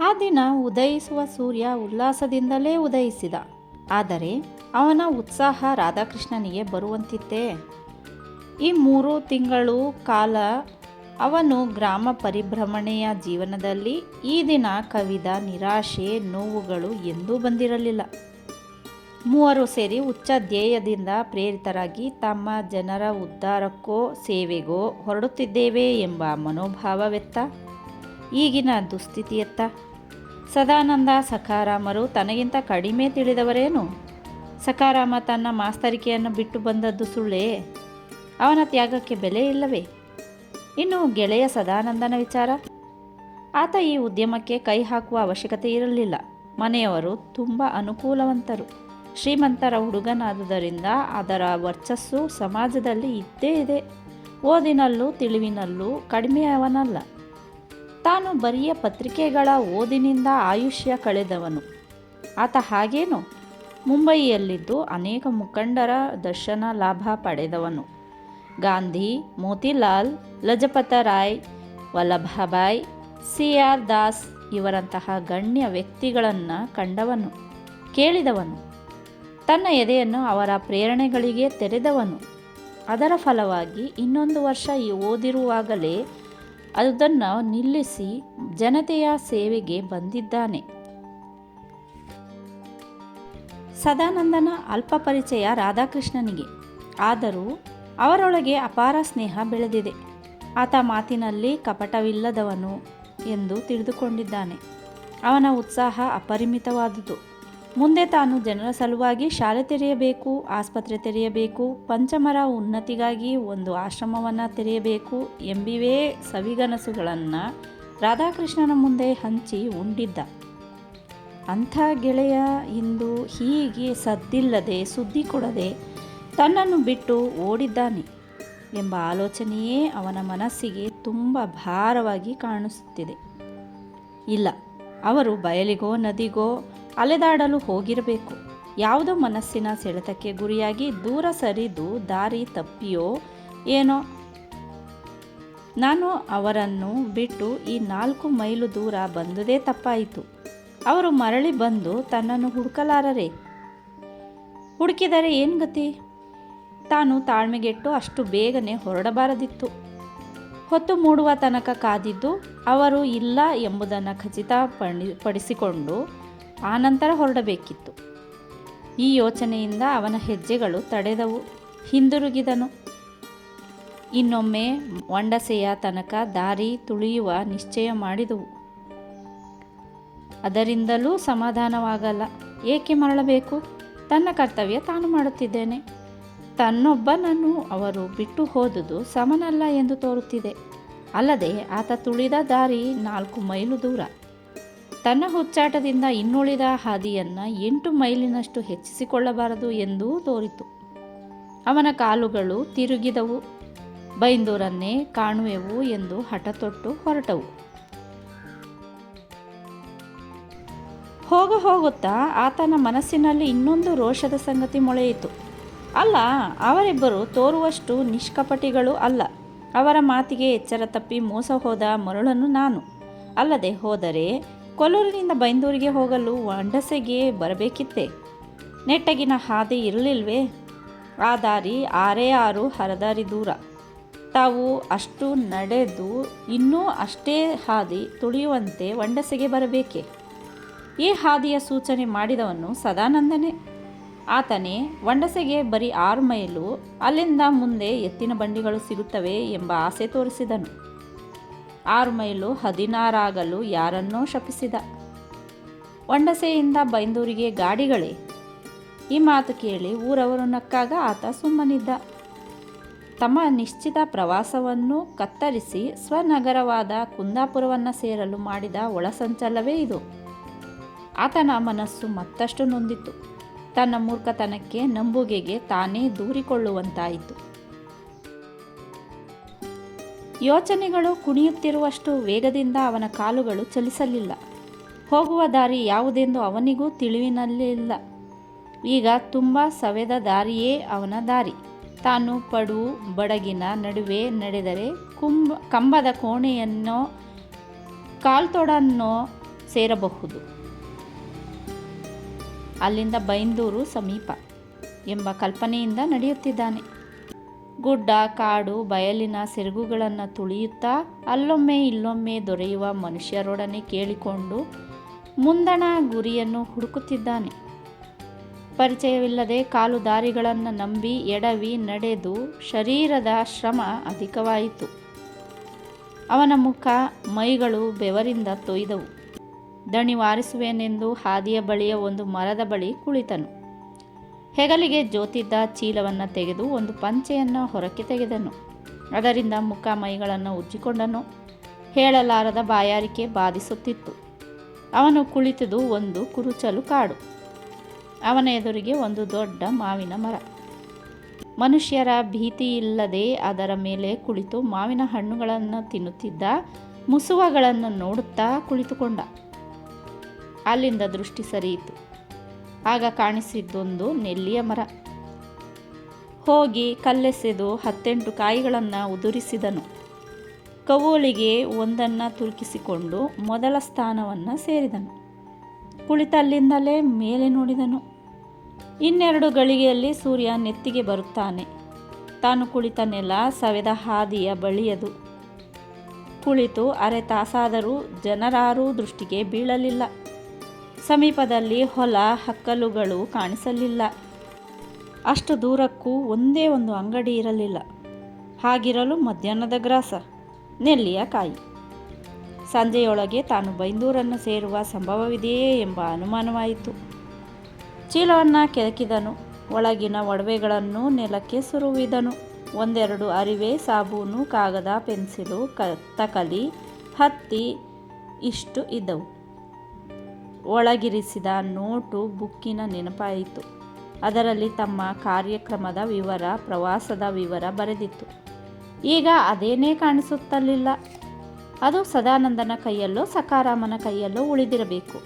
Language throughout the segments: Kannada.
ಆ ದಿನ ಉದಯಿಸುವ ಸೂರ್ಯ ಉಲ್ಲಾಸದಿಂದಲೇ ಉದಯಿಸಿದ. ಆದರೆ ಅವನ ಉತ್ಸಾಹ ರಾಧಾಕೃಷ್ಣನಿಗೆ ಬರುವಂತಿತ್ತೇ. ಈ ಮೂರು ತಿಂಗಳು ಕಾಲ ಅವನು ಗ್ರಾಮ ಪರಿಭ್ರಮಣೆಯ ಜೀವನದಲ್ಲಿ ಈ ದಿನ ಕವಿದ ನಿರಾಶೆ, ನೋವುಗಳು ಎಂದೂ ಬಂದಿರಲಿಲ್ಲ. ಮೂವರು ಸೇರಿ ಉಚ್ಚ ಧ್ಯೇಯದಿಂದ ಪ್ರೇರಿತರಾಗಿ ತಮ್ಮ ಜನರ ಉದ್ಧಾರಕ್ಕೋ ಸೇವೆಗೋ ಹೊರಡುತ್ತಿದ್ದೇವೆ ಎಂಬ ಮನೋಭಾವವೆತ್ತ. ಈಗಿನ ದುಸ್ಥಿತಿಯತ್ತ. ಸದಾನಂದ ಸಖಾರಾಮರು ತನಗಿಂತ ಕಡಿಮೆ ತಿಳಿದವರೇನು? ಸಖಾರಾಮ ತನ್ನ ಮಾಸ್ತರಿಕೆಯನ್ನು ಬಿಟ್ಟು ಬಂದದ್ದು ಸುಳ್ಳೇ? ಅವನ ತ್ಯಾಗಕ್ಕೆ ಬೆಲೆ ಇಲ್ಲವೇ? ಇನ್ನು ಗೆಳೆಯ ಸದಾನಂದನ ವಿಚಾರ? ಆತ ಈ ಉದ್ಯಮಕ್ಕೆ ಕೈ ಹಾಕುವ ಅವಶ್ಯಕತೆ ಇರಲಿಲ್ಲ. ಮನೆಯವರು ತುಂಬ ಅನುಕೂಲವಂತರು. ಶ್ರೀಮಂತರ ಹುಡುಗನಾದುದರಿಂದ ಅದರ ವರ್ಚಸ್ಸು ಸಮಾಜದಲ್ಲಿ ಇದ್ದೇ ಇದೆ. ಓದಿನಲ್ಲೂ ತಿಳಿವಿನಲ್ಲೂ ಕಡಿಮೆಯವನಲ್ಲ ತಾನು ಬರಿಯ ಪತ್ರಿಕೆಗಳ ಓದಿನಿಂದ ಆಯುಷ್ಯ ಕಳೆದವನು. ಆತ ಹಾಗೇನು? ಮುಂಬಯಿಯಲ್ಲಿದ್ದು ಅನೇಕ ಮುಖಂಡರ ದರ್ಶನ ಲಾಭ ಪಡೆದವನು. ಗಾಂಧಿ, ಮೋತಿಲಾಲ್, ಲಜಪತ ರಾಯ್ ವಲ್ಲಭಾಬಾಯ್ ಸಿ ಆರ್ ದಾಸ್ ಇವರಂತಹ ಗಣ್ಯ ವ್ಯಕ್ತಿಗಳನ್ನು ಕಂಡವನು, ಕೇಳಿದವನು. ತನ್ನ ಎದೆಯನ್ನು ಅವರ ಪ್ರೇರಣೆಗಳಿಗೆ ತೆರೆದವನು. ಅದರ ಫಲವಾಗಿ ಇನ್ನೊಂದು ವರ್ಷ ಈ ಓದಿರುವಾಗಲೇ ಅದನ್ನು ನಿಲ್ಲಿಸಿ ಜನತೆಯ ಸೇವೆಗೆ ಬಂದಿದ್ದಾನೆ. ಸದಾನಂದನ ಅಲ್ಪ ಪರಿಚಯ ರಾಧಾಕೃಷ್ಣನಿಗೆ. ಆದರೂ ಅವರೊಳಗೆ ಅಪಾರ ಸ್ನೇಹ ಬೆಳೆದಿದೆ. ಆತ ಮಾತಿನಲ್ಲಿ ಕಪಟವಿಲ್ಲದವನು ಎಂದು ತಿಳಿದುಕೊಂಡಿದ್ದಾನೆ. ಅವನ ಉತ್ಸಾಹ ಅಪರಿಮಿತವಾದುದು. ಮುಂದೆ ತಾನು ಜನರ ಸಲುವಾಗಿ ಶಾಲೆ ತೆರೆಯಬೇಕು, ಆಸ್ಪತ್ರೆ ತೆರೆಯಬೇಕು, ಪಂಚಮರ ಉನ್ನತಿಗಾಗಿ ಒಂದು ಆಶ್ರಮವನ್ನು ತೆರೆಯಬೇಕು ಎಂಬಿವೇ ಸವಿಗನಸುಗಳನ್ನು ರಾಧಾಕೃಷ್ಣನ ಮುಂದೆ ಹಂಚಿ ಉಂಡಿದ್ದ. ಅಂಥ ಗೆಳೆಯ ಇಂದು ಹೀಗೆ ಸದ್ದಿಲ್ಲದೆ, ಸುದ್ದಿ ಕೊಡದೆ ತನ್ನನ್ನು ಬಿಟ್ಟು ಓಡಿದ್ದಾನೆ ಎಂಬ ಆಲೋಚನೆಯೇ ಅವನ ಮನಸ್ಸಿಗೆ ತುಂಬ ಭಾರವಾಗಿ ಕಾಣಿಸುತ್ತಿದೆ. ಇಲ್ಲ, ಅವರು ಬಯಲಿಗೋ, ನದಿಗೋ ಅಲೆದಾಡಲು ಹೋಗಿರಬೇಕು. ಯಾವುದೋ ಮನಸ್ಸಿನ ಸೆಳೆತಕ್ಕೆ ಗುರಿಯಾಗಿ ದೂರ ಸರಿದು ದಾರಿ ತಪ್ಪಿಯೋ ಏನೋ. ನಾನು ಅವರನ್ನು ಬಿಟ್ಟು ಈ ನಾಲ್ಕು ಮೈಲು ದೂರ ಬಂದುದೇ ತಪ್ಪಾಯಿತು. ಅವರು ಮರಳಿ ಬಂದು ತನ್ನನ್ನು ಹುಡುಕಲಾರರೆ. ಹುಡುಕಿದರೆ ಏನು ಗತಿ? ತಾನು ತಾಳ್ಮೆಗೆಟ್ಟು ಅಷ್ಟು ಬೇಗನೆ ಹೊರಡಬಾರದಿತ್ತು. ಹೊತ್ತು ಮೂಡುವ ತನಕ ಕಾದಿದ್ದು ಅವರು ಇಲ್ಲ ಎಂಬುದನ್ನು ಖಚಿತ ಪಡಿ ಪಡಿಸಿಕೊಂಡು ಆನಂತರ ಹೊರಡಬೇಕಿತ್ತು. ಈ ಯೋಚನೆಯಿಂದ ಅವನ ಹೆಜ್ಜೆಗಳು ತಡೆದವು. ಹಿಂದಿರುಗಿದನು. ಇನ್ನೊಮ್ಮೆ ಒಂಡಸೆಯ ತನಕ ದಾರಿ ತುಳಿಯುವ ನಿಶ್ಚಯ ಮಾಡಿದವು. ಅದರಿಂದಲೂ ಸಮಾಧಾನವಾಗಲ್ಲ. ಏಕೆ ಮರಳಬೇಕು? ತನ್ನ ಕರ್ತವ್ಯ ತಾನು ಮಾಡುತ್ತಿದ್ದೇನೆ. ತನ್ನೊಬ್ಬನನ್ನು ಅವರು ಬಿಟ್ಟು ಹೋದುದು ಸಮನಲ್ಲ ಎಂದು ತೋರುತ್ತಿದೆ. ಅಲ್ಲದೆ ಆತ ತುಳಿದ ದಾರಿ ನಾಲ್ಕು ಮೈಲು ದೂರ. ತನ್ನ ಹುಚ್ಚಾಟದಿಂದ ಇನ್ನುಳಿದ ಹಾದಿಯನ್ನು ಎಂಟು ಮೈಲಿನಷ್ಟು ಹೆಚ್ಚಿಸಿಕೊಳ್ಳಬಾರದು ಎಂದೂ ತೋರಿತು. ಅವನ ಕಾಲುಗಳು ತಿರುಗಿದವು. ಬೈಂದೂರನ್ನೇ ಕಾಣುವೆವು ಎಂದು ಹಠತೊಟ್ಟು ಹೊರಟವು. ಹೋಗ ಹೋಗುತ್ತಾ ಆತನ ಮನಸ್ಸಿನಲ್ಲಿ ಇನ್ನೊಂದು ರೋಷದ ಸಂಗತಿ ಮೊಳೆಯಿತು. ಅಲ್ಲ, ಅವರಿಬ್ಬರು ತೋರುವಷ್ಟು ನಿಷ್ಕಪಟಿಗಳು ಅಲ್ಲ. ಅವರ ಮಾತಿಗೆ ಎಚ್ಚರ ತಪ್ಪಿ ಮೋಸ ಹೋದ ಮರುಳನ್ನು ನಾನು. ಅಲ್ಲದೆ ಹೋದರೆ ಕೊಲ್ಲೂರಿನಿಂದ ಬೈಂದೂರಿಗೆ ಹೋಗಲು ವಂಡಸೆಗೆ ಬರಬೇಕಿತ್ತೆ. ನೆಟ್ಟಗಿನ ಹಾದಿ ಇರಲಿಲ್ವೇ? ಆ ದಾರಿ ಆರೇ ಆರು ಹರದಾರಿ ದೂರ. ತಾವು ಅಷ್ಟು ನಡೆದು ಇನ್ನೂ ಅಷ್ಟೇ ಹಾದಿ ತುಳಿಯುವಂತೆ ವಂಡಸೆಗೆ ಬರಬೇಕೆ? ಈ ಹಾದಿಯ ಸೂಚನೆ ಮಾಡಿದವನು ಸದಾನಂದನೇ. ಆತನೇ ವಂಡಸೆಗೆ ಬರೀ ಆರು ಮೈಲು, ಅಲ್ಲಿಂದ ಮುಂದೆ ಎತ್ತಿನ ಬಂಡಿಗಳು ಸಿಗುತ್ತವೆ ಎಂಬ ಆಸೆ ತೋರಿಸಿದನು. ಆರು ಮೈಲು ಹದಿನಾರಾಗಲು ಯಾರನ್ನೋ ಶಪಿಸಿದ. ಒಂಡಸೆಯಿಂದ ಬೈಂದೂರಿಗೆ, ಗಾಡಿಗಳೇ? ಈ ಮಾತು ಕೇಳಿ ಊರವರು ನಕ್ಕಾಗ ಆತ ಸುಮ್ಮನಿದ್ದ. ತಮ್ಮ ನಿಶ್ಚಿತ ಪ್ರವಾಸವನ್ನು ಕತ್ತರಿಸಿ ಸ್ವನಗರವಾದ ಕುಂದಾಪುರವನ್ನು ಸೇರಲು ಮಾಡಿದ ಒಳಸಂಚಲವೇ ಇದು. ಆತನ ಮನಸ್ಸು ಮತ್ತಷ್ಟು ನೊಂದಿತ್ತು. ತನ್ನ ಮೂರ್ಖತನಕ್ಕೆ, ನಂಬುಗೆಗೆ ತಾನೇ ದೂರಿಕೊಳ್ಳುವಂತಾಯಿತು. ಯೋಚನೆಗಳು ಕುಣಿಯುತ್ತಿರುವಷ್ಟು ವೇಗದಿಂದ ಅವನ ಕಾಲುಗಳು ಚಲಿಸಲಿಲ್ಲ. ಹೋಗುವ ದಾರಿ ಯಾವುದೆಂದು ಅವನಿಗೂ ತಿಳಿವಿನಲ್ಲಿಲ್ಲ ಈಗ ತುಂಬ ಸವೆದ ದಾರಿಯೇ ಅವನ ದಾರಿ. ತಾನು ಪಡು, ಬಡಗಿನ ನಡುವೆ ನಡೆದರೆ ಕುಂಬ, ಕಂಬದ ಕೋಣೆಯನ್ನೋ, ಕಾಲ್ತೊಡನ್ನೋ ಸೇರಬಹುದು. ಅಲ್ಲಿಂದ ಬೈಂದೂರು ಸಮೀಪ ಎಂಬ ಕಲ್ಪನೆಯಿಂದ ನಡೆಯುತ್ತಿದ್ದಾನೆ. ಗುಡ್ಡ, ಕಾಡು, ಬಯಲಿನ ಸೆರಗುಗಳನ್ನು ತುಳಿಯುತ್ತಾ ಅಲ್ಲೊಮ್ಮೆ ಇಲ್ಲೊಮ್ಮೆ ದೊರೆಯುವ ಮನುಷ್ಯರೊಡನೆ ಕೇಳಿಕೊಂಡು ಮುಂದಣ ಗುರಿಯನ್ನು ಹುಡುಕುತ್ತಿದ್ದಾನೆ. ಪರಿಚಯವಿಲ್ಲದೆ ಕಾಲು ದಾರಿಗಳನ್ನು ನಂಬಿ ಎಡವಿ ನಡೆದು ಶರೀರದ ಶ್ರಮ ಅಧಿಕವಾಯಿತು. ಅವನ ಮುಖ ಮೈಗಳು ಬೆವರಿಂದ ತೊಯ್ದವು. ದಣಿ ವಾರಿಸುವೆನೆಂದು ಹಾದಿಯ ಬಳಿಯ ಒಂದು ಮರದ ಬಳಿ ಕುಳಿತನು. ಹೆಗಲಿಗೆ ಜೋತಿದ್ದ ಚೀಲವನ್ನು ತೆಗೆದು ಒಂದು ಪಂಚೆಯನ್ನು ಹೊರಕ್ಕೆ ತೆಗೆದನು. ಅದರಿಂದ ಮುಖ ಮೈಗಳನ್ನು ಉಜ್ಜಿಕೊಂಡನು. ಹೇಳಲಾರದ ಬಾಯಾರಿಕೆ ಬಾಧಿಸುತ್ತಿತ್ತು. ಅವನು ಕುಳಿತುದು ಒಂದು ಕುರುಚಲು ಕಾಡು. ಅವನ ಎದುರಿಗೆ ಒಂದು ದೊಡ್ಡ ಮಾವಿನ ಮರ. ಮನುಷ್ಯರ ಭೀತಿಯಿಲ್ಲದೆ ಅದರ ಮೇಲೆ ಕುಳಿತು ಮಾವಿನ ಹಣ್ಣುಗಳನ್ನು ತಿನ್ನುತ್ತಿದ್ದ, ಮುಸುವಗಳನ್ನು ನೋಡುತ್ತಾ ಕುಳಿತುಕೊಂಡ. ಅಲ್ಲಿಂದ ದೃಷ್ಟಿ ಸರಿಯಿತು. ಆಗ ಕಾಣಿಸಿದ್ದೊಂದು ನೆಲ್ಲಿಯ ಮರ. ಹೋಗಿ ಕಲ್ಲೆಸೆದು ಹತ್ತೆಂಟು ಕಾಯಿಗಳನ್ನು ಉದುರಿಸಿದನು. ಕವೋಳಿಗೆ ಒಂದನ್ನು ತುರುಕಿಸಿಕೊಂಡು ಮೊದಲ ಸ್ಥಾನವನ್ನು ಸೇರಿದನು. ಕುಳಿತಲ್ಲಿಂದಲೇ ಮೇಲೆ ನೋಡಿದನು. ಇನ್ನೆರಡು ಗಳಿಗೆಯಲ್ಲಿ ಸೂರ್ಯ ನೆತ್ತಿಗೆ ಬರುತ್ತಾನೆ. ತಾನು ಕುಳಿತ ನೆಲ ಸವೆದ ಹಾದಿಯ ಬಳಿಯದು. ಕುಳಿತು ಅರೆ ತಾಸಾದರೂ ಜನರಾರೂ ದೃಷ್ಟಿಗೆ ಬೀಳಲಿಲ್ಲ. ಸಮೀಪದಲ್ಲಿ ಹೊಲ ಹಕ್ಕಲುಗಳು ಕಾಣಿಸಲಿಲ್ಲ. ಅಷ್ಟು ದೂರಕ್ಕೂ ಒಂದೇ ಒಂದು ಅಂಗಡಿ ಇರಲಿಲ್ಲ. ಹಾಗಿರಲು ಮಧ್ಯಾಹ್ನದ ಗ್ರಾಸ, ನೆಲ್ಲಿಯ ಕಾಯಿ. ಸಂಜೆಯೊಳಗೆ ತಾನು ಬೈಂದೂರನ್ನು ಸೇರುವ ಸಂಭವವಿದೆಯೇ ಎಂಬ ಅನುಮಾನವಾಯಿತು. ಚೀಲವನ್ನು ಕೆದಕಿದನು ಒಳಗಿನ ಒಡವೆಗಳನ್ನು ನೆಲಕ್ಕೆ ಸುರುವಿದನು. ಒಂದೆರಡು ಅರಿವೆ, ಸಾಬೂನು, ಕಾಗದ, ಪೆನ್ಸಿಲು, ಕ, ತಕಲಿ, ಹತ್ತಿ ಇಷ್ಟು ಇದ್ದವು. ಒಳಗಿರಿಸಿದ ನೋಟು ಬುಕ್ಕಿನ ನೆನಪಾಯಿತು. ಅದರಲ್ಲಿ ತಮ್ಮ ಕಾರ್ಯಕ್ರಮದ ವಿವರ, ಪ್ರವಾಸದ ವಿವರ ಬರೆದಿತ್ತು. ಈಗ ಅದೇನೇ ಕಾಣಿಸುತ್ತಲಿಲ್ಲ. ಅದು ಸದಾನಂದನ ಕೈಯಲ್ಲೋ ಸಕಾರಾಮನ ಕೈಯಲ್ಲೋ ಉಳಿದಿರಬೇಕು.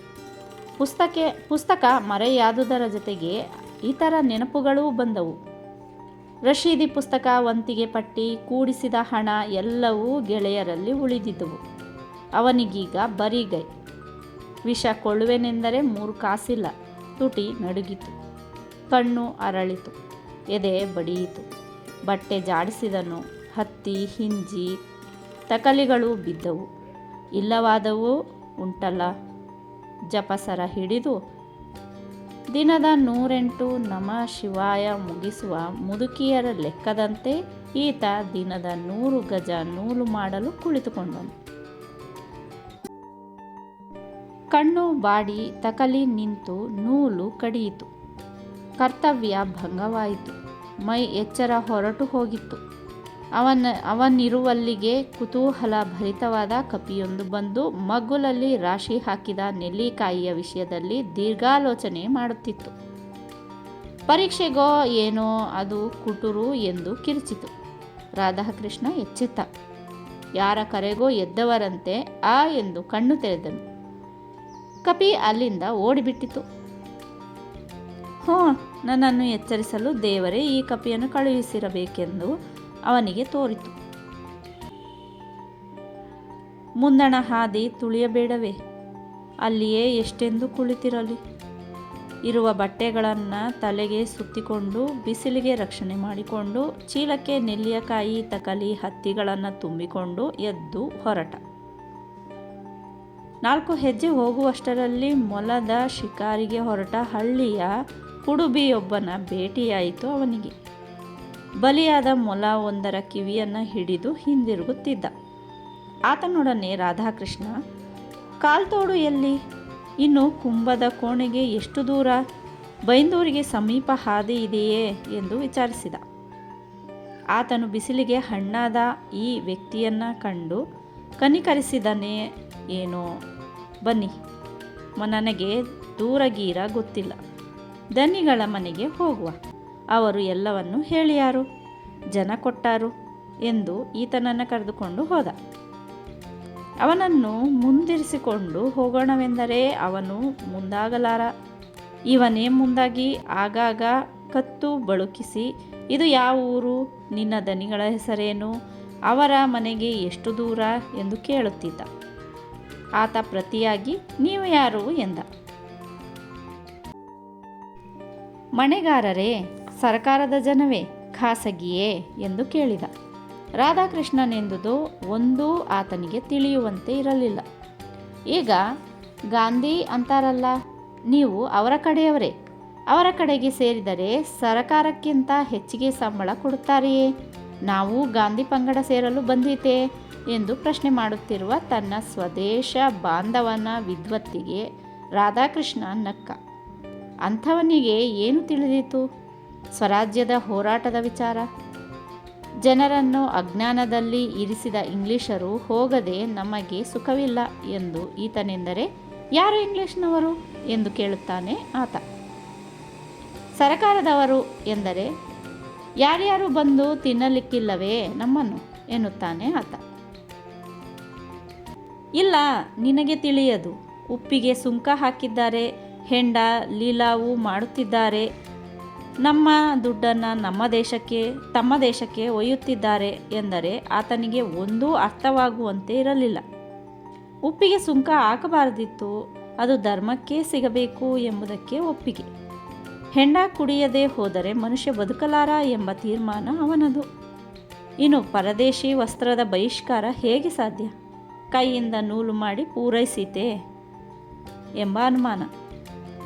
ಪುಸ್ತಕ ಪುಸ್ತಕ ಮರೆಯಾದುದರ ಜೊತೆಗೆ ಇತರ ನೆನಪುಗಳೂ ಬಂದವು. ರಶೀದಿ ಪುಸ್ತಕ, ವಂತಿಗೆ ಪಟ್ಟಿ, ಕೂಡಿಸಿದ ಹಣ ಎಲ್ಲವೂ ಗೆಳೆಯರಲ್ಲಿ ಉಳಿದಿದ್ದವು. ಅವನಿಗೀಗ ಬರಿಗೈ. ವಿಷ ಕೊಳ್ಳುವೆನೆಂದರೆ ಮೂರು ಕಾಸಿಲ್ಲ. ತುಟಿ ನಡುಗಿತು. ಕಣ್ಣು ಅರಳಿತು. ಎದೆ ಬಡಿಯಿತು. ಬಟ್ಟೆ ಜಾಡಿಸಿದನು. ಹತ್ತಿ ಹಿಂಜಿ ತಕಲಿಗಳು ಬಿದ್ದವು. ಇಲ್ಲವಾದವು ಉಂಟಲ್ಲ. ಜಪಸರ ಹಿಡಿದು ದಿನದ ನೂರೆಂಟು ನಮ ಶಿವಾಯ ಮುಗಿಸುವ ಮುದುಕಿಯರ ಲೆಕ್ಕದಂತೆ ಈತ ದಿನದ ನೂರು ಗಜ ನೂಲು ಮಾಡಲು ಕುಳಿತುಕೊಂಡನು. ಕಣ್ಣು ಬಾಡಿ ತಕಲಿ ನಿಂತು ನೂಲು ಕಡಿಯಿತು. ಕರ್ತವ್ಯ ಭಂಗವಾಯಿತು. ಮೈ ಎಚ್ಚರ ಹೊರಟು ಹೋಗಿತ್ತು. ಅವನ, ಅವನಿರುವಲ್ಲಿಗೆ ಕುತೂಹಲ ಭರಿತವಾದ ಕಪಿಯೊಂದು ಬಂದು ಮಗ್ಗುಲಲ್ಲಿ ರಾಶಿ ಹಾಕಿದ ನೆಲ್ಲಿಕಾಯಿಯ ವಿಷಯದಲ್ಲಿ ದೀರ್ಘಾಲೋಚನೆ ಮಾಡುತ್ತಿತ್ತು. ಪರೀಕ್ಷೆಗೋ ಏನೋ ಅದು ಕುಟುರು ಎಂದು ಕಿರಿಚಿತು. ರಾಧಾಕೃಷ್ಣ ಎಚ್ಚೆತ್ತ. ಯಾರ ಕರೆಗೋ ಎದ್ದವರಂತೆ ಆ ಎಂದು ಕಣ್ಣು ತೆರೆದನು. ಕಪಿ ಅಲ್ಲಿಂದ ಓಡಿಬಿಟ್ಟಿತು. ಹ್ಞೂ, ನನ್ನನ್ನು ಎಚ್ಚರಿಸಲು ದೇವರೇ ಈ ಕಪಿಯನ್ನು ಕಳುಹಿಸಿರಬೇಕೆಂದು ಅವನಿಗೆ ತೋರಿತು. ಮುಂದಣ ಹಾದಿ ತುಳಿಯಬೇಡವೇ, ಅಲ್ಲಿಯೇ ಎಷ್ಟೆಂದು ಕುಳಿತಿರಲಿ. ಇರುವ ಬಟ್ಟೆಗಳನ್ನು ತಲೆಗೆ ಸುತ್ತಿಕೊಂಡು, ಬಿಸಿಲಿಗೆ ರಕ್ಷಣೆ ಮಾಡಿಕೊಂಡು, ಚೀಲಕ್ಕೆ ನೆಲ್ಲಿಯಕಾಯಿ ತಕಲಿ ಹತ್ತಿಗಳನ್ನು ತುಂಬಿಕೊಂಡು ಎದ್ದು ಹೊರಟ. ನಾಲ್ಕು ಹೆಜ್ಜೆ ಹೋಗುವಷ್ಟರಲ್ಲಿ ಮೊಲದ ಶಿಕಾರಿಗೆ ಹೊರಟ ಹಳ್ಳಿಯ ಕುಡುಬಿಯೊಬ್ಬನ ಭೇಟಿಯಾಯಿತು ಅವನಿಗೆ. ಬಲಿಯಾದ ಮೊಲ ಒಂದರ ಕಿವಿಯನ್ನು ಹಿಡಿದು ಹಿಂದಿರುಗುತ್ತಿದ್ದ. ಆತನೊಡನೆ ರಾಧಾಕೃಷ್ಣ, ಕಾಲ್ತೋಡು ಎಲ್ಲಿ? ಇನ್ನು ಕುಂಭದ ಕೋಣೆಗೆ ಎಷ್ಟು ದೂರ? ಬೈಂದೂರಿಗೆ ಸಮೀಪ ಹಾದಿ ಇದೆಯೇ? ಎಂದು ವಿಚಾರಿಸಿದ. ಆತನು ಬಿಸಿಲಿಗೆ ಹಣ್ಣಾದ ಈ ವ್ಯಕ್ತಿಯನ್ನು ಕಂಡು ಕನಿಕರಿಸಿದನೇ ಏನೋ ಬನ್ನಿ. ನನಗೆ ದೂರಗೀರ ಗೊತ್ತಿಲ್ಲ. ದನಿಗಳ ಮನೆಗೆ ಹೋಗುವ. ಅವರು ಎಲ್ಲವನ್ನು ಹೇಳಿಯಾರು ಜನ ಕೊಟ್ಟಾರು ಎಂದು ಈತನನ್ನು ಕರೆದುಕೊಂಡು ಹೋದ. ಅವನನ್ನು ಮುಂದಿರಿಸಿಕೊಂಡು ಹೋಗೋಣವೆಂದರೆ ಅವನು ಮುಂದಾಗಲಾರ. ಇವನೇ ಮುಂದಾಗಿ ಆಗಾಗ ಕತ್ತು ಬಳುಕಿಸಿ, ಇದು ಯಾವ ಊರು? ನಿನ್ನ ದನಿಗಳ ಹೆಸರೇನು? ಅವರ ಮನೆಗೆ ಎಷ್ಟು ದೂರ? ಎಂದು ಕೇಳುತ್ತಿದ್ದ. ಆತ ಪ್ರತಿಯಾಗಿ, ನೀವು ಯಾರು? ಎಂದ. ಮಣೆಗಾರರೇ, ಸರ್ಕಾರದ ಜನವೇ, ಖಾಸಗಿಯೇ? ಎಂದು ಕೇಳಿದ. ರಾಧಾಕೃಷ್ಣನೆಂದುದು ಒಂದೂ ಆತನಿಗೆ ತಿಳಿಯುವಂತೆ ಇರಲಿಲ್ಲ. ಈಗ, ಗಾಂಧಿ ಅಂತಾರಲ್ಲ, ನೀವು ಅವರ ಕಡೆಯವರೇ? ಅವರ ಕಡೆಗೆ ಸೇರಿದರೆ ಸರಕಾರಕ್ಕಿಂತ ಹೆಚ್ಚಿಗೆ ಸಂಬಳ ಕೊಡುತ್ತಾರೆಯೇ? ನಾವು ಗಾಂಧಿ ಪಂಗಡ ಸೇರಲು ಬಂದಿತೆ ಎಂದು ಪ್ರಶ್ನೆ ಮಾಡುತ್ತಿರುವ ತನ್ನ ಸ್ವದೇಶ ಬಾಂಧವನ ವಿದ್ವತ್ತಿಗೆ ರಾಧಾಕೃಷ್ಣ ನಕ್ಕ. ಅಂಥವನಿಗೆ ಏನು ತಿಳಿದಿತು? ಸ್ವರಾಜ್ಯದ ಹೋರಾಟದ ವಿಚಾರ? ಜನರನ್ನು ಅಜ್ಞಾನದಲ್ಲಿ ಇರಿಸಿದ ಇಂಗ್ಲಿಷರು ಹೋಗದೆ ನಮಗೆ ಸುಖವಿಲ್ಲ ಎಂದು ಈತನೆಂದರೆ ಯಾರು ಇಂಗ್ಲಿಷ್ನವರು? ಎಂದು ಕೇಳುತ್ತಾನೆ ಆತ. ಸರಕಾರದವರು ಎಂದರೆ ಯಾರ್ಯಾರು ಬಂದು ತಿನ್ನಲಿಕ್ಕಿಲ್ಲವೇ ನಮ್ಮನ್ನು ಎನ್ನುತ್ತಾನೆ ಆತ. ಇಲ್ಲ, ನಿನಗೆ ತಿಳಿಯದು. ಉಪ್ಪಿಗೆ ಸುಂಕ ಹಾಕಿದ್ದಾರೆ, ಹೆಂಡ ಲೀಲಾವು ಮಾಡುತ್ತಿದ್ದಾರೆ. ನಮ್ಮ ದುಡ್ಡನ್ನು ನಮ್ಮ ದೇಶಕ್ಕೆ, ತಮ್ಮ ದೇಶಕ್ಕೆ ಒಯ್ಯುತ್ತಿದ್ದಾರೆ ಎಂದರೆ ಆತನಿಗೆ ಒಂದೂ ಅರ್ಥವಾಗುವಂತೆ ಇರಲಿಲ್ಲ. ಉಪ್ಪಿಗೆ ಸುಂಕ ಹಾಕಬಾರದಿತ್ತು, ಅದು ಧರ್ಮಕ್ಕೆ ಸಿಗಬೇಕು ಎಂಬುದಕ್ಕೆ ಒಪ್ಪಿಗೆ. ಹೆಂಡ ಕುಡಿಯದೆ ಹೋದರೆ ಮನುಷ್ಯ ಬದುಕಲಾರ ಎಂಬ ತೀರ್ಮಾನ ಅವನದು. ಇನ್ನು ಪರದೇಶಿ ವಸ್ತ್ರದ ಬಹಿಷ್ಕಾರ ಹೇಗೆ ಸಾಧ್ಯ? ಕೈಯಿಂದ ನೂಲು ಮಾಡಿ ಪೂರೈಸಿತೆ ಎಂಬ ಅನುಮಾನ.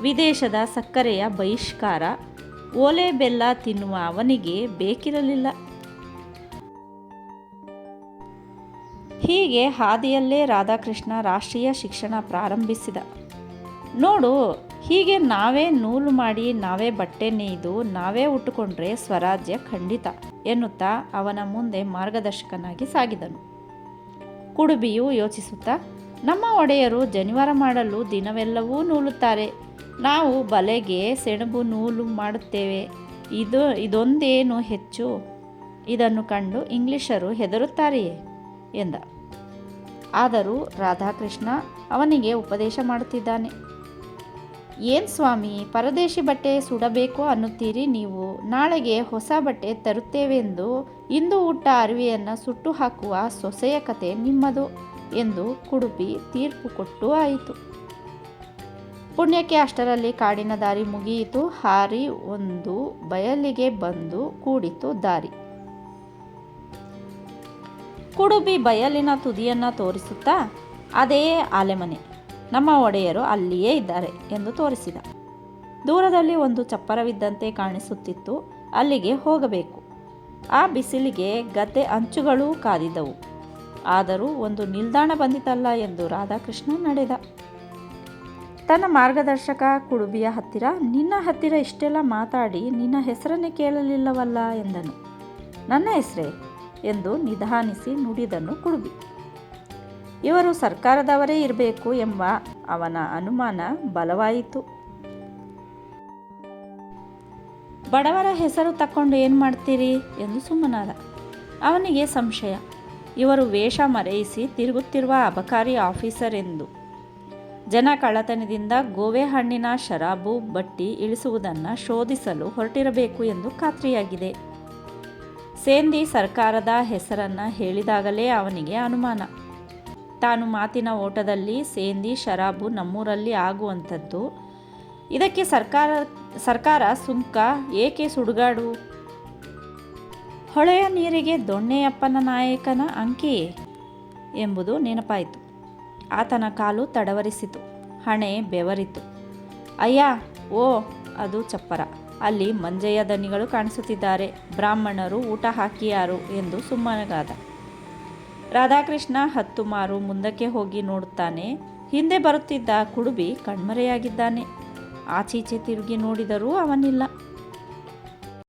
ವಿದೇಶದ ಸಕ್ಕರೆಯ ಬಹಿಷ್ಕಾರ, ಓಲೆ ಬೆಲ್ಲ ತಿನ್ನುವ ಅವನಿಗೆ ಬೇಕಿರಲಿಲ್ಲ. ಹೀಗೆ ಹಾದಿಯಲ್ಲೇ ರಾಧಾಕೃಷ್ಣ ರಾಷ್ಟ್ರೀಯ ಶಿಕ್ಷಣ ಪ್ರಾರಂಭಿಸಿದ. ನೋಡು ಹೀಗೆ ನಾವೇ ನೂಲು ಮಾಡಿ, ನಾವೇ ಬಟ್ಟೆ ನೇಯ್ದು, ನಾವೇ ಉಟ್ಟುಕೊಂಡ್ರೆ ಸ್ವರಾಜ್ಯ ಖಂಡಿತ ಎನ್ನುತ್ತಾ ಅವನ ಮುಂದೆ ಮಾರ್ಗದರ್ಶಕನಾಗಿ ಸಾಗಿದನು. ಕುಡುಬಿಯು ಯೋಚಿಸುತ್ತಾ, ನಮ್ಮ ಒಡೆಯರು ಜನಿವಾರ ಮಾಡಲು ದಿನವೆಲ್ಲವೂ ನೂಲುತ್ತಾರೆ. ನಾವು ಬಲೆಗೆ ಸೆಣಬು ನೂಲು ಮಾಡುತ್ತೇವೆ. ಇದು, ಇದೊಂದೇನು ಹೆಚ್ಚು? ಇದನ್ನು ಕಂಡು ಇಂಗ್ಲಿಷರು ಹೆದರುತ್ತಾರೆಯೇ? ಎಂದ. ಆದರೂ ರಾಧಾಕೃಷ್ಣ ಅವನಿಗೆ ಉಪದೇಶ ಮಾಡುತ್ತಿದ್ದಾನೆ. ಏನು ಸ್ವಾಮಿ, ಪರದೇಶಿ ಬಟ್ಟೆ ಸುಡಬೇಕು ಅನ್ನುತ್ತೀರಿ ನೀವು? ನಾಳೆಗೆ ಹೊಸ ಬಟ್ಟೆ ತರುತ್ತೇವೆಂದು ಇಂದು ಹುಟ್ಟ ಅರಿವೆಯನ್ನು ಸುಟ್ಟು ಹಾಕುವ ಸೊಸೆಯ ಕತೆ ನಿಮ್ಮದು ಎಂದು ಕುಡುಪಿ ತೀರ್ಪು ಕೊಟ್ಟು ಆಯಿತು. ಪುಣ್ಯಕ್ಕೆ ಅಷ್ಟರಲ್ಲಿ ಕಾಡಿನ ದಾರಿ ಮುಗಿಯಿತು. ಹಾರಿ ಒಂದು ಬಯಲಿಗೆ ಬಂದು ಕೂಡಿತು ದಾರಿ. ಕುಡುಬಿ ಬಯಲಿನ ತುದಿಯನ್ನು ತೋರಿಸುತ್ತಾ, ಅದೇ ಆಲೆಮನೆ. ನಮ್ಮ ಒಡೆಯರು ಅಲ್ಲಿಯೇ ಇದ್ದಾರೆ ಎಂದು ತೋರಿಸಿದ. ದೂರದಲ್ಲಿ ಒಂದು ಚಪ್ಪರವಿದ್ದಂತೆ ಕಾಣಿಸುತ್ತಿತ್ತು. ಅಲ್ಲಿಗೆ ಹೋಗಬೇಕು. ಆ ಬಿಸಿಲಿಗೆ ಗದ್ದೆ ಅಂಚುಗಳೂ ಕಾದಿದ್ದವು. ಆದರೂ ಒಂದು ನಿಲ್ದಾಣ ಬಂದಿತಲ್ಲ ಎಂದು ರಾಧಾಕೃಷ್ಣ ನಡೆದ. ತನ್ನ ಮಾರ್ಗದರ್ಶಕ ಕುಡುಬಿಯ ಹತ್ತಿರ, ನಿನ್ನ ಹತ್ತಿರ ಇಷ್ಟೆಲ್ಲ ಮಾತಾಡಿ ನಿನ್ನ ಹೆಸರನ್ನೇ ಕೇಳಲಿಲ್ಲವಲ್ಲ ಎಂದನು. ನನ್ನ ಹೆಸರೇ? ಎಂದು ನಿಧಾನಿಸಿ ನುಡಿದನು ಕುಡುಬಿ. ಇವರು ಸರ್ಕಾರದವರೇ ಇರಬೇಕು ಎಂಬ ಅವನ ಅನುಮಾನ ಬಲವಾಯಿತು. ಬಡವರ ಹೆಸರು ತಕ್ಕೊಂಡು ಏನು ಮಾಡ್ತೀರಿ ಎಂದು ಸುಮ್ಮನಾದ. ಅವನಿಗೆ ಸಂಶಯ. ಇವರು ವೇಷ ಮರೆಯಿಸಿ ತಿರುಗುತ್ತಿರುವ ಅಬಕಾರಿ ಆಫೀಸರ್ ಎಂದು. ಜನ ಕಳ್ಳತನದಿಂದ ಗೋವೆ ಹಣ್ಣಿನ ಶರಾಬು, ಬಟ್ಟಿ ಇಳಿಸುವುದನ್ನು ಶೋಧಿಸಲು ಹೊರಟಿರಬೇಕು ಎಂದು ಖಾತ್ರಿಯಾಗಿದೆ. ಸೇಂದಿ ಸರ್ಕಾರದ ಹೆಸರನ್ನು ಹೇಳಿದಾಗಲೇ ಅವನಿಗೆ ಅನುಮಾನ. ತಾನು ಮಾತಿನ ಓಟದಲ್ಲಿ ಸೇಂದಿ ಶರಾಬು ನಮ್ಮೂರಲ್ಲಿ ಆಗುವಂಥದ್ದು. ಇದಕ್ಕೆ ಸರ್ಕಾರ ಸರ್ಕಾರ ಸುಂಕ, ಏಕೆ ಸುಡುಗಾಡು? ಹೊಳೆಯ ನೀರಿಗೆ ದೊಣ್ಣೆಯಪ್ಪನ ನಾಯಕನ ಅಂಕೆಯೇ? ಎಂಬುದು ನೆನಪಾಯಿತು. ಆತನ ಕಾಲು ತಡವರಿಸಿತು, ಹಣೆ ಬೆವರಿತು. ಅಯ್ಯ, ಓ, ಅದು ಚಪ್ಪರ. ಅಲ್ಲಿ ಮಂಜಯ್ಯ ದನಿಗಳು ಕಾಣಿಸುತ್ತಿದ್ದಾರೆ. ಬ್ರಾಹ್ಮಣರು ಊಟ ಹಾಕಿಯಾರು ಎಂದು ಸುಮ್ಮನಗಾದ ರಾಧಾಕೃಷ್ಣ ಹತ್ತು ಮಾರು ಮುಂದಕ್ಕೆ ಹೋಗಿ ನೋಡುತ್ತಾನೆ. ಹಿಂದೆ ಬರುತ್ತಿದ್ದ ಕುಡುಬಿ ಕಣ್ಮರೆಯಾಗಿದ್ದಾನೆ. ಆಚೀಚೆ ತಿರುಗಿ ನೋಡಿದರೂ ಅವನಿಲ್ಲ.